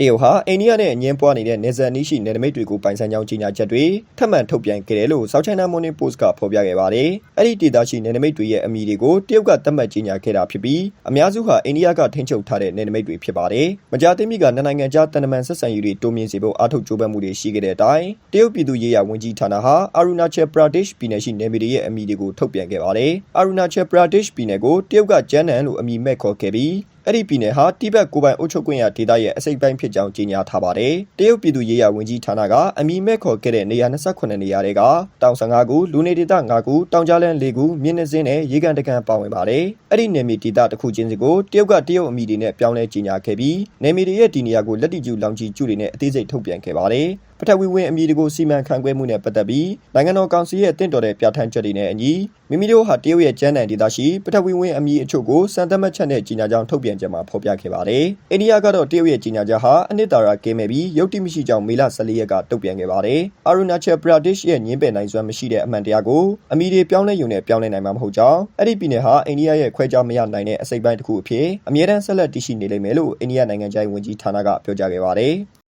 တရုတ်ဟာအိန္ဒိယနဲ့အငင်းပွားနေတဲ့နေဇန်နီးရှိနယ်နိမိတ်တွေကိုပိုင်ဆိုင်ကြောင်းကြေညာချက်တွေထပ်မံထုတ်ပြန်ခဲ့တယ်လို့ South China Morning Post ကဖော်ပြခဲ့ပါတယ်။အဲ့ဒီဒေသရှိနယ်နိမိတ်တွေရဲ့အမည်တွေကိုတရုတ်ကသတ်မှတ်ကြေညာခဲ့တာဖြစ်ပြီးအများစုဟာအိန္ဒိယကထိန်းချုပ်ထားတဲ့နယ်နိမိတ်တွေဖြစ်ပါတယ်။မကြာသေးမီကနှစ်နိုင်ငံကြားတန်တမန်ဆက်ဆံရေးတွေတိုးမြင့်စေဖို့အားထုတ်ကြိုးပမ်းမှုတွေရှိခဲ့တဲ့အတိုင်းတရုတ်ပြည်သူ့ရေးရာဝန်ကြီးဌာနဟာ Arunachal Pradesh ပြည်နယ်ရှိနယ်မြေတွေရဲ့အမည်တွေကိုထုတ်ပြန်ခဲ့ပါတယ်။ Arunachal Pradesh ပြည်နယ်ကိုတရုတ်ကကျန်းနန်လို့အမည်မဲ့ခေါ်ခဲ့ပြီးအဲ့ဒီပြည်နယ်ဟာတိဘက်ကိုပိုင်အုပ်ချုပ်ခွင့်ရဒေသရဲ့အစိပ်ပိုင်းဖြစ်ကြောင်းကြေညာထားပါတယ်။တရုတ်ပြည်သူ့ရေးရာဝန်ကြီးဌာနကအမည်မဲ့ခေါ်ခဲ့တဲ့နေရာ28နေရာတွေကတောင်15ခုလူနေဒေသ5ခုတောင်ကြားလန်း4ခုမြင်းနှစင်းနဲ့ရေကန်တကန်ပါဝင်ပါတယ်။အဲ့ဒီနယ်မြေဒေသတစ်ခုချင်းစီကိုတရုတ်ကတရုတ်အမည်တွေနဲ့ပြောင်းလဲကြေညာခဲ့ပြီးနယ်မြေတွေရဲ့ဒီနေရာကိုလက်တီကျူလောင်ချီကျူတွေနဲ့အသေးစိတ်ထုတ်ပြန်ခဲ့ပါတယ်။ ပထဝီဝင်အမည်တွေကိုစီမံခန့်ခွဲမှုနဲ့ပတ်သက်ပြီးနိုင်ငံတော်ကောင်စီရဲ့တင့်တော်တဲ့ပြဋ္ဌာန်းချက်တွေနဲ့အညီမိမိတို့ဟာတရုတ်ရဲ့ကျန်းနံဒေသရှိပထဝီဝင်အမည်အချို့ကိုစံသတ်မှတ်ချက်နဲ့ကြီးညာကြောင်းထုတ်ပြန်ကြမှာဖော်ပြခဲ့ပါတယ်။အိန္ဒိယကတော့တရုတ်ရဲ့ကြီးညာချက်ဟာအနှစ်သာရကင်းမဲ့ပြီးရုပ်တိမရှိကြောင်းမေလ14ရက်ကတုံ့ပြန်ခဲ့ပါတယ်။ Arunachal Pradesh ရဲ့ညင်းပယ်နိုင်စွမ်းမရှိတဲ့အမှန်တရားကိုအမည်တွေပြောင်းလဲယူနဲ့ပြောင်းလဲနိုင်မှာမဟုတ်ကြောင်းအဲ့ဒီပြည်နယ်ဟာအိန္ဒိယရဲ့ခွဲခြားမရနိုင်တဲ့အစိပ်ပိုင်းတစ်ခုအဖြစ်အမြဲတမ်းဆက်လက်တည်ရှိနေလိမ့်မယ်လို့အိန္ဒိယနိုင်ငံခြားရေးဝန်ကြီးဌာနကပြောကြားခဲ့ပါတယ်။